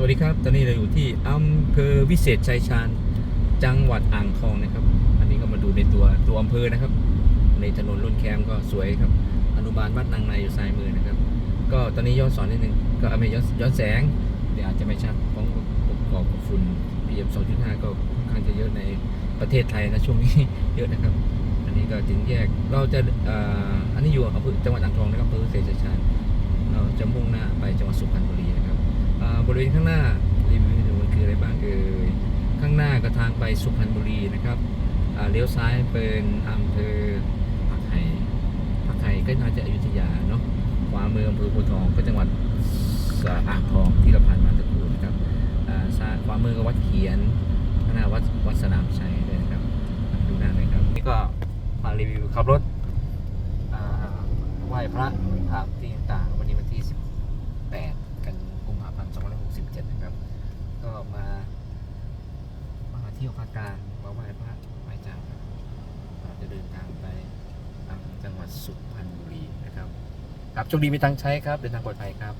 สวัสดีครับ ตอนนี้เราอยู่ที่อำเภอวิเศษชัยชาญ จังหวัดอ่างทองนะครับ อันนี้ก็มาดูในตัวตัวอำเภอนะครับ ในถนนรุ่นแคมก็สวยครับ อนุบาลวัดนางในอยู่ซ้ายมือนะครับ ก็ตอนนี้ย้อนสอนนิดนึง ก็อาไม่ย้อนย้อนแสง เดี๋ยวอาจจะไม่ชัดเพราะประกอบกับฝุ่น PM 2.5 ก็ค่อนข้างจะเยอะในประเทศไทยนะช่วงนี้เยอะนะครับ อันนี้ก็ถึงแยก เราจะอันนี้อยู่อำเภอจังหวัดอ่างทองนะครับอำเภอวิเศษชัยชาญ เราจะมุ่งหน้าไปจังหวัดสุพรรณบุรี บริเวณข้างหน้ารีวิวให้ดูมันคืออะไรบ้างเอ่ยข้างหน้าก็ทางไปสุพรรณบุรีนะครับเลี้ยวซ้ายเป็นอำเภอผักไห่ผักไห่ก็น่าจะอยุธยาเนาะขวามืออำเภอโพทองก็จังหวัดอ่างทองที่เราผ่านมาตะกูนะครับซ้ายขวามือก็วัดเขียนข้างหน้าวัดวัดสนามชัยด้วยนะครับดูหน้าเลยครับนี่ก็มารีวิวขับรถไหว้พระตามที่ต่างๆวันนี้วันที่ 18 กันกุมภาพันธ์2567 นะครับ ก็มามา เที่ยวภาคกลางมาไหว้พระไหว้เจ้าครับเราจะเดินทางไปจังหวัดสุพรรณบุรีนะครับ ครับโชคดีมีตังใช้ครับ เดินทางปลอดภัยครับ